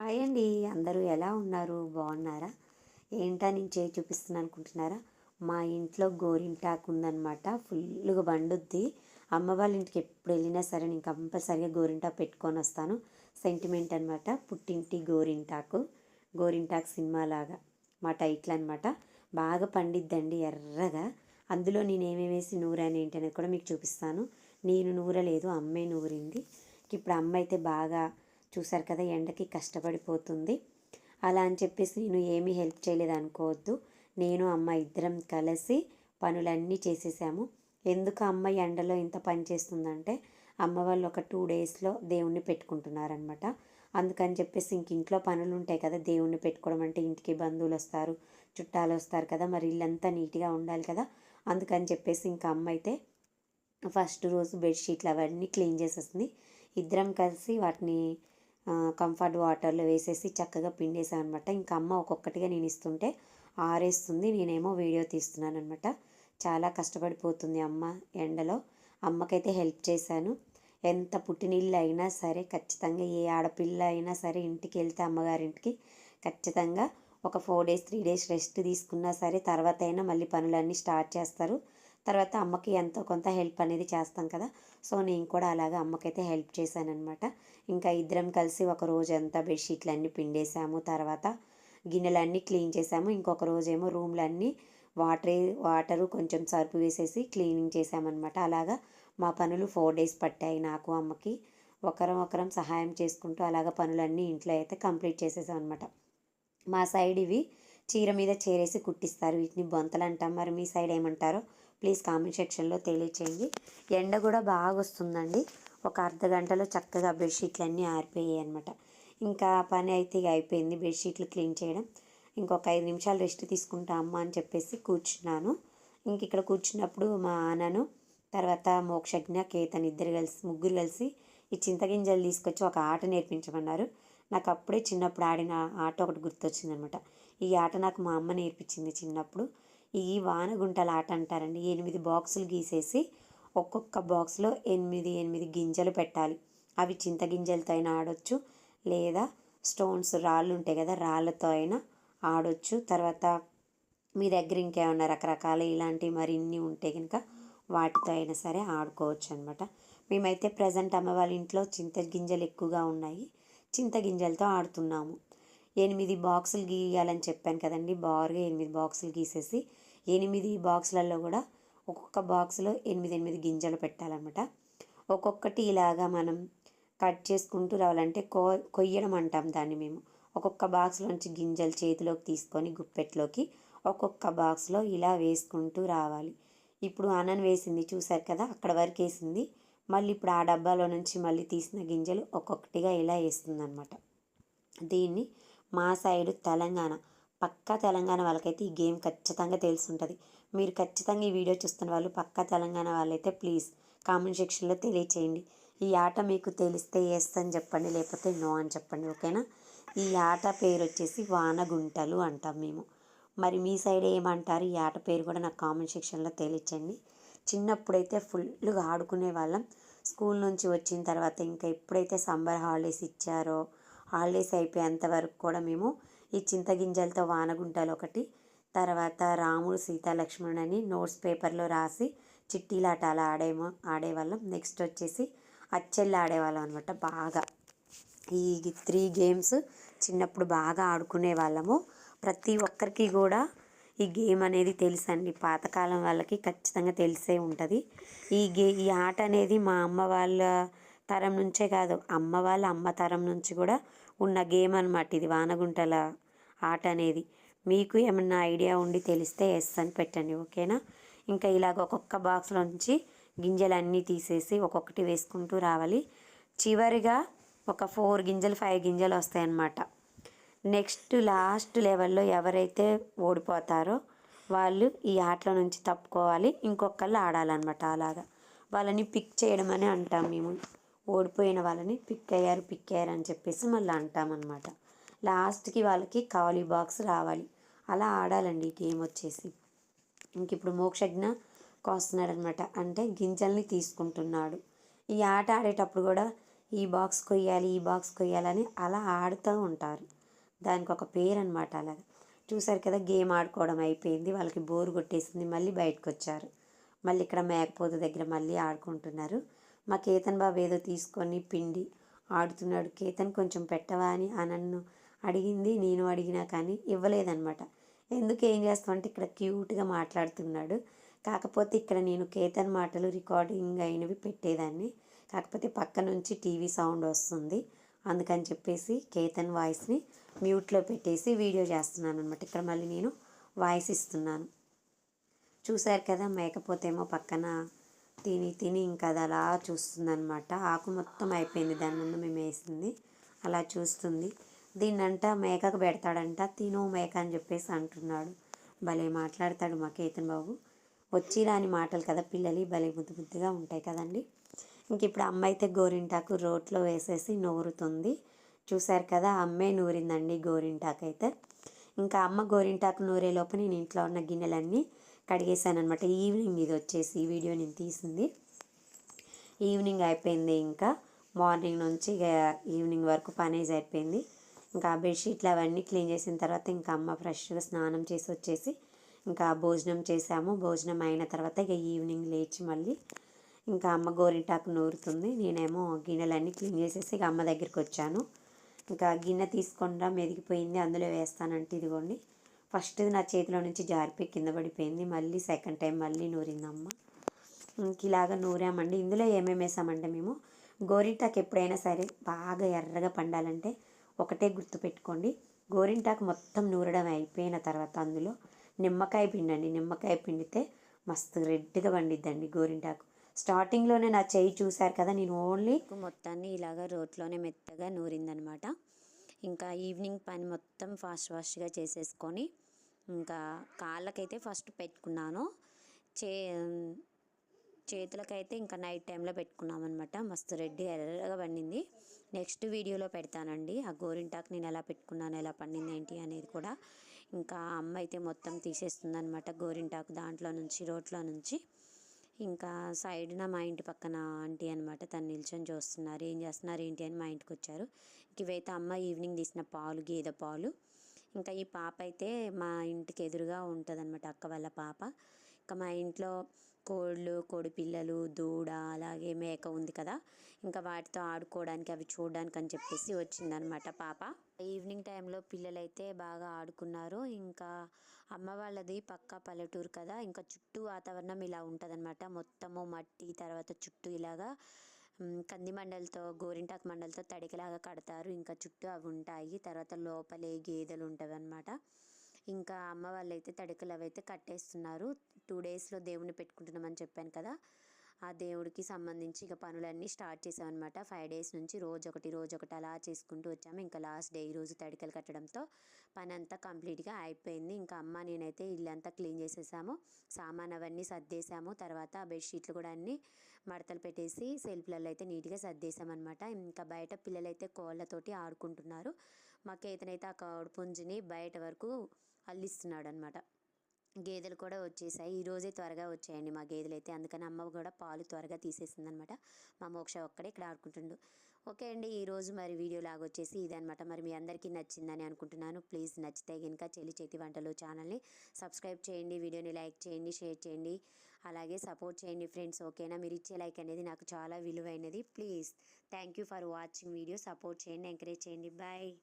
Hi అండి అందరూ ఎలా ఉన్నారు? బాగున్నారా? ఏంటా నేను చేయి చూపిస్తున్నాను అనుకుంటున్నారా? మా ఇంట్లో గోరింటాకు ఉందనమాట ఫుల్గా బండుద్ది అమ్మ వాళ్ళ ఇంటికి ఎప్పుడు వెళ్ళినా సరే నేను కంపల్సరిగా గోరింటాకు పెట్టుకొని వస్తాను. సెంటిమెంట్ అనమాట. పుట్టింటి గోరింటాకు. గోరింటాకు సినిమా లాగా మా టైటిల్ అనమాట. బాగా పండిద్దండి ఎర్రగా. అందులో నేను ఏమేమేసి వేసి నూరాను ఏంటి కూడా మీకు చూపిస్తాను. నేను నూరలేదు అమ్మే నూరింది. ఇప్పుడు అమ్మ అయితే బాగా చూసారు కదా ఎండకి కష్టపడిపోతుంది. అలా అని చెప్పేసి నేను ఏమీ హెల్ప్ చేయలేదు అనుకోవద్దు. నేను అమ్మ ఇద్దరం కలిసి పనులన్నీ చేసేసాము. ఎందుకు అమ్మ ఎండలో ఇంత పని చేస్తుందంటే అమ్మ వాళ్ళు ఒక టూ డేస్లో దేవుణ్ణి పెట్టుకుంటున్నారనమాట అందుకని చెప్పేసి ఇంక ఇంట్లో పనులు ఉంటాయి కదా దేవుణ్ణి పెట్టుకోవడం అంటే ఇంటికి బంధువులు వస్తారు చుట్టాలు వస్తారు కదా మరి ఇల్లంతా నీట్గా ఉండాలి కదా. అందుకని చెప్పేసి ఇంకా అమ్మ అయితే ఫస్ట్ రోజు బెడ్షీట్లు అవన్నీ క్లీన్ చేసేస్తుంది ఇద్దరం కలిసి వాటిని కంఫర్ట్ వాటర్లో వేసేసి చక్కగా పిండేసాను అనమాట ఇంకా అమ్మ ఒక్కొక్కటిగా నేను ఇస్తుంటే ఆరేస్తుంది నేనేమో వీడియో తీస్తున్నాను అనమాట చాలా కష్టపడిపోతుంది అమ్మ ఎండలో. అమ్మకైతే హెల్ప్ చేశాను. ఎంత పుట్టినిల్లు అయినా సరే ఖచ్చితంగా ఏ ఆడపిల్ల అయినా సరే ఇంటికి వెళ్తే అమ్మగారింటికి ఖచ్చితంగా ఒక four days three days rest తీసుకున్నా సరే తర్వాత అయినా మళ్ళీ పనులన్నీ స్టార్ట్ చేస్తారు. తర్వాత అమ్మకి ఎంతో కొంత హెల్ప్ అనేది చేస్తాం కదా. సో నేను కూడా అలాగే అమ్మకైతే హెల్ప్ చేశానమాట ఇంకా ఇద్దరం కలిసి ఒక రోజు అంతా బెడ్షీట్లు అన్నీ పిండేసాము. తర్వాత గిన్నెలన్నీ క్లీన్ చేసాము. ఇంకొక రోజేమో రూమ్లన్నీ వాటర్ వాటరు కొంచెం సర్పు వేసేసి క్లీనింగ్ చేసామన్నమాట. అలాగా మా పనులు ఫోర్ డేస్ పట్టాయి నాకు అమ్మకి. ఒకరం ఒకరం సహాయం చేసుకుంటూ అలాగ పనులన్నీ ఇంట్లో అయితే కంప్లీట్ చేసేసాం అనమాట మా సైడ్ ఇవి చీర మీద చేరేసి కుట్టిస్తారు. వీటిని బొంతలు అంటాం మరి మీ సైడ్ ఏమంటారో ప్లీజ్ కామెంట్ సెక్షన్లో తెలియచేయండి. ఎండ కూడా బాగా వస్తుందండి ఒక అర్ధ గంటలో చక్కగా బెడ్షీట్లు అన్నీ ఆరిపోయాయి అనమాట ఇంకా పని అయితే ఇక అయిపోయింది. బెడ్షీట్లు క్లీన్ చేయడం. ఇంకొక ఐదు నిమిషాలు రెస్ట్ తీసుకుంటా అమ్మ అని చెప్పేసి కూర్చున్నాను. ఇంక ఇక్కడ కూర్చున్నప్పుడు మా ఆనను తర్వాత మోక్షజ్ఞ కేతన్ ఇద్దరు కలిసి ముగ్గురు కలిసి ఈ చింతగింజలు తీసుకొచ్చి ఒక ఆట నేర్పించమన్నారు. నాకు అప్పుడే చిన్నప్పుడు ఆడిన ఆట ఒకటి గుర్తొచ్చిందనమాట ఈ ఆట నాకు మా అమ్మ నేర్పించింది చిన్నప్పుడు. ఈ వానగుంటల ఆట అంటారండి ఎనిమిది బాక్సులు గీసేసి ఒక్కొక్క బాక్స్లో ఎనిమిది ఎనిమిది గింజలు పెట్టాలి. అవి చింతగింజలతో అయినా ఆడొచ్చు లేదా స్టోన్స్ రాళ్ళు ఉంటాయి కదా రాళ్ళతో అయినా ఆడొచ్చు. తర్వాత మీ దగ్గర ఇంకేమన్నా రకరకాల ఇలాంటివి మరిన్ని ఉంటే కనుక వాటితో అయినా సరే ఆడుకోవచ్చు అనమాట మేమైతే ప్రజెంట్ అమ్మ వాళ్ళ ఇంట్లో చింత గింజలు ఎక్కువగా ఉన్నాయి. చింతగింజలతో ఆడుతున్నాము. ఎనిమిది బాక్సులు గీయాలని చెప్పాను కదండి. బారుగా ఎనిమిది బాక్సులు గీసేసి ఎనిమిది బాక్సులలో కూడా ఒక్కొక్క బాక్స్లో ఎనిమిది ఎనిమిది గింజలు పెట్టాలన్నమాట. ఒక్కొక్కటి ఇలాగా మనం కట్ చేసుకుంటూ రావాలంటే కో కొయ్యడం అంటాం దాన్ని మేము. ఒక్కొక్క బాక్స్లోంచి గింజలు చేతిలోకి తీసుకొని గుప్పెట్లోకి ఒక్కొక్క బాక్స్లో ఇలా వేసుకుంటూ రావాలి. ఇప్పుడు అనన్ వేసింది చూసారు కదా అక్కడ వరకు వేసింది. మళ్ళీ ఇప్పుడు ఆ డబ్బాలో నుంచి మళ్ళీ తీసిన గింజలు ఒక్కొక్కటిగా ఇలా వేస్తుంది అనమాట దీన్ని మా సైడు తెలంగాణ. పక్కా తెలంగాణ వాళ్ళకైతే ఈ గేమ్ ఖచ్చితంగా తెలిసి ఉంటుంది మీరు ఖచ్చితంగా ఈ వీడియో చూస్తున్న వాళ్ళు పక్కా తెలంగాణ వాళ్ళైతే ప్లీజ్ కామెంట్ సెక్షన్లో తెలియచేయండి. ఈ ఆట మీకు తెలిస్తే ఎస్ అని చెప్పండి లేకపోతే నో అని చెప్పండి ఓకేనా? ఈ ఆట పేరు వచ్చేసి వానగుంటలు అంటాం మేము. మరి మీ సైడ్ ఏమంటారు? ఈ ఆట పేరు కూడా నాకు కామెంట్ సెక్షన్లో తెలియచండి చిన్నప్పుడైతే ఫుల్గా ఆడుకునే వాళ్ళం. స్కూల్ నుంచి వచ్చిన తర్వాత ఇంకా ఎప్పుడైతే సమ్మర్ హాలిడేస్ ఇచ్చారో హాలిడేస్ అయిపోయేంత వరకు కూడా మేము ఈ చింతగింజలతో వానగుంటలు ఒకటి తర్వాత రాముడు సీతాలక్ష్మణుడు అని నోట్స్ పేపర్లో రాసి చిట్టీలాట అలా ఆడేమో ఆడేవాళ్ళం. నెక్స్ట్ వచ్చేసి అచ్చెళ్ళు ఆడేవాళ్ళం అనమాట బాగా. ఈ త్రీ గేమ్స్ చిన్నప్పుడు బాగా ఆడుకునే వాళ్ళము ప్రతి ఒక్కరికి కూడా ఈ గేమ్ అనేది తెలుసండి. పాతకాలం వాళ్ళకి ఖచ్చితంగా తెలిసే ఉంటుంది. ఈ గే ఈ ఆట అనేది మా అమ్మ వాళ్ళ తరం నుంచే కాదు అమ్మ వాళ్ళ అమ్మ తరం నుంచి కూడా ఉన్న గేమ్ అనమాట ఇది వానగుంటల ఆట అనేది. మీకు ఏమన్నా ఐడియా ఉండి తెలిస్తే ఎస్ అని పెట్టండి ఓకేనా? ఇంకా ఇలాగ ఒక్కొక్క బాక్స్లోంచి గింజలన్నీ తీసేసి ఒక్కొక్కటి వేసుకుంటూ రావాలి. చివరిగా ఒక ఫోర్ గింజలు ఫైవ్ గింజలు వస్తాయన్నమాట. నెక్స్ట్ లాస్ట్ లెవెల్లో ఎవరైతే ఓడిపోతారో వాళ్ళు ఈ ఆటల నుంచి తప్పుకోవాలి ఇంకొకళ్ళు ఆడాలన్నమాట అలాగా. వాళ్ళని పిక్ చేయడం అని అంటాం మేము. ఓడిపోయిన వాళ్ళని పిక్ అయ్యారు పిక్ అయ్యారు అని చెప్పేసి మళ్ళీ అంటామన్నమాట. లాస్ట్కి వాళ్ళకి ఖాళీ బాక్స్ రావాలి. అలా ఆడాలండి ఈ గేమ్ వచ్చేసి. ఇంక ఇప్పుడు మోక్షజ్ఞ కోస్తున్నాడు అనమాట అంటే గింజల్ని తీసుకుంటున్నాడు. ఈ ఆట ఆడేటప్పుడు కూడా ఈ బాక్స్ కొయ్యాలి ఈ బాక్స్ కొయ్యాలని అలా ఆడుతూ ఉంటారు. దానికి ఒక పేరు అనమాట అలాగా. చూసారు కదా గేమ్ ఆడుకోవడం అయిపోయింది. వాళ్ళకి బోర్ కొట్టేసింది. మళ్ళీ బయటకు వచ్చారు మళ్ళీ ఇక్కడ మేకపోతు దగ్గర మళ్ళీ ఆడుకుంటున్నారు. మా కేతన్ బాబు ఏదో తీసుకొని పిండి ఆడుతున్నాడు. కేతన్ కొంచెం పెట్టవా అని ఆ నన్ను అడిగింది. నేను అడిగినా కానీ ఇవ్వలేదనమాట ఎందుకు ఏం చేస్తామంటే ఇక్కడ క్యూట్గా మాట్లాడుతున్నాడు. కాకపోతే ఇక్కడ నేను కేతన్ మాటలు రికార్డింగ్ అయినవి పెట్టేదాన్ని. కాకపోతే పక్క నుంచి టీవీ సౌండ్ వస్తుంది. అందుకని చెప్పేసి కేతన్ వాయిస్ని మ్యూట్లో పెట్టేసి వీడియో చేస్తున్నాను అనమాట ఇక్కడ మళ్ళీ నేను వాయిస్ ఇస్తున్నాను. చూశారు కదా మేకపోతేమో పక్కన తిని తిని ఇంకా అది అలా చూస్తుందనమాట. ఆకు మొత్తం అయిపోయింది. దాని ముందు మేము వేసింది. అలా చూస్తుంది. దీన్నంట మేకకు పెడతాడంట. తిను మేక అని చెప్పేసి అంటున్నాడు. భలే మాట్లాడతాడు మా కేతన్ బాబు. వచ్చి రాని మాటలు కదా పిల్లలు భలే ముద్దు ముద్దుగా ఉంటాయి కదండి. ఇంక ఇప్పుడు అమ్మ అయితే గోరింటాకు రోట్లో వేసేసి నూరుతుంది. చూశారు కదా అమ్మే నూరిందండి గోరింటాకు అయితే ఇంకా అమ్మ గోరింటాకు నూరే లోపు నేను ఇంట్లో ఉన్న గిన్నెలన్నీ కడిగేసాను అనమాట ఈవినింగ్ ఇది వచ్చేసి ఈ వీడియో నేను తీసింది. ఈవినింగ్ అయిపోయింది ఇంకా. మార్నింగ్ నుంచి ఇక ఈవినింగ్ వరకు పని అయిపోయింది ఇంకా బెడ్షీట్లు అవన్నీ క్లీన్ చేసిన తర్వాత ఇంకా అమ్మ ఫ్రెష్గా స్నానం చేసి వచ్చేసి ఇంకా భోజనం చేసాము భోజనం అయిన తర్వాత ఇక ఈవినింగ్ లేచి మళ్ళీ ఇంకా అమ్మ గోరింటాకు నూరుతుంది. నేనేమో గిన్నెలన్నీ క్లీన్ చేసేసి ఇక అమ్మ దగ్గరికి వచ్చాను. ఇంకా గిన్నె తీసుకుండా మెదిగిపోయింది. అందులో వేస్తానంటే ఇదిగోండి. ఫస్ట్ నా చేతిలో నుంచి జారిపోయి కింద పడిపోయింది. మళ్ళీ సెకండ్ టైం మళ్ళీ నూరిందమ్మ. ఇంక ఇలాగ నూరామండి. ఇందులో ఏమేమి వేసామంటే మేము గోరింటాకు ఎప్పుడైనా సరే బాగా ఎర్రగా పండాలంటే ఒకటే గుర్తుపెట్టుకోండి గోరింటాకు మొత్తం నూరడం అయిపోయిన తర్వాత అందులో నిమ్మకాయ పిండండి నిమ్మకాయ పిండితే మస్తు రెడ్గా పండిద్దండి గోరింటాకు. స్టార్టింగ్లోనే నా చెయ్యి చూశారు కదా నేను ఓన్లీ మొత్తాన్ని ఇలాగ రోట్లోనే మెత్తగా నూరిందనమాట. ఇంకా ఈవినింగ్ పని మొత్తం ఫాస్ట్ ఫాస్ట్గా చేసేసుకొని ఇంకా కాళ్ళకైతే ఫస్ట్ పెట్టుకున్నాను. చే చేతులకైతే ఇంకా నైట్ టైంలో పెట్టుకున్నాం అనమాట మస్తు రెడ్డి ఎర్రగా పండింది. నెక్స్ట్ వీడియోలో పెడతానండి. ఆ గోరింటాకు నేను ఎలా పెట్టుకున్నాను ఎలా పండింది ఏంటి అనేది కూడా ఇంకా అమ్మ అయితే మొత్తం తీసేస్తుంది అనమాట గోరింటాకు దాంట్లో నుంచి రోట్లో నుంచి. ఇంకా సైడ్న మా ఇంటి పక్కన ఆంటీ అనమాట తను నిల్చొని చూస్తున్నారు. ఏం చేస్తున్నారు ఏంటి అని మా ఇంటికి వచ్చారు. ఇవైతే అమ్మ ఈవినింగ్ తీసిన పాలు గేదె పాలు. ఇంకా ఈ పాప అయితే మా ఇంటికి ఎదురుగా ఉంటుంది అనమాట అక్క వాళ్ళ పాప. ఇంకా మా ఇంట్లో కోళ్ళు కోడి పిల్లలు దూడ అలాగే మేక ఉంది కదా. ఇంకా వాటితో ఆడుకోవడానికి అవి చూడడానికి అని చెప్పేసి వచ్చిందనమాట పాప. ఈవినింగ్ టైంలో పిల్లలైతే బాగా ఆడుకున్నారు. ఇంకా అమ్మ వాళ్ళది పక్క పల్లెటూరు కదా. ఇంకా చుట్టూ వాతావరణం ఇలా ఉంటుందన్నమాట. మొత్తము మట్టి తర్వాత చుట్టూ ఇలాగా కంది మండలతో గోరింటాకు మండలతో తడికలాగా కడతారు. ఇంకా చుట్టూ అవి ఉంటాయి. తర్వాత లోపలే గేదెలు ఉంటుంది అనమాట ఇంకా అమ్మ వాళ్ళైతే తడికలు అవి అయితే కట్టేస్తున్నారు టూ డేస్లో దేవుని పెట్టుకుంటున్నామని చెప్పాను కదా. ఆ దేవుడికి సంబంధించి ఇక పనులన్నీ స్టార్ట్ చేసామన్నమాట. ఫైవ్ డేస్ నుంచి రోజు ఒకటి రోజు ఒకటి అలా చేసుకుంటూ వచ్చాము ఇంకా లాస్ట్ డే ఈరోజు తడికలు కట్టడంతో పని అంతా కంప్లీట్గా అయిపోయింది. ఇంకా అమ్మ నేనైతే ఇల్లంతా క్లీన్ చేసేసాము. సామాన్ అవన్నీ సర్దేశాము తర్వాత బెడ్షీట్లు కూడా అన్నీ మడతలు పెట్టేసి సెల్ఫ్లలో అయితే నీట్గా సర్దేశామన్నమాట. ఇంకా బయట పిల్లలైతే కోళ్ళతోటి ఆడుకుంటున్నారు. మాకు కేతనైతే ఆ కౌడపుంజిని బయట వరకు అల్లిస్తున్నాడు అనమాట గేదెలు కూడా వచ్చేసాయి. ఈరోజే త్వరగా వచ్చాయండి మా గేదెలు అయితే అందుకని అమ్మ కూడా పాలు త్వరగా తీసేసింది అనమాట మా మోక్ష ఒక్కడే ఇక్కడ ఆడుకుంటుండు. ఓకే అండి ఈరోజు మరి వీడియో లాగా వచ్చేసి ఇదనమాట మరి మీ అందరికీ నచ్చిందని అనుకుంటున్నాను. ప్లీజ్ నచ్చితే కనుక చెల్లి చేతి వంటలు ఛానల్ని సబ్స్క్రైబ్ చేయండి. వీడియోని లైక్ చేయండి షేర్ చేయండి. అలాగే సపోర్ట్ చేయండి ఫ్రెండ్స్ ఓకేనా? మీరు ఇచ్చే లైక్ అనేది నాకు చాలా విలువైనది. Please thank you for watching video. Support చేయండి ఎంకరేజ్ చేయండి. బాయ్.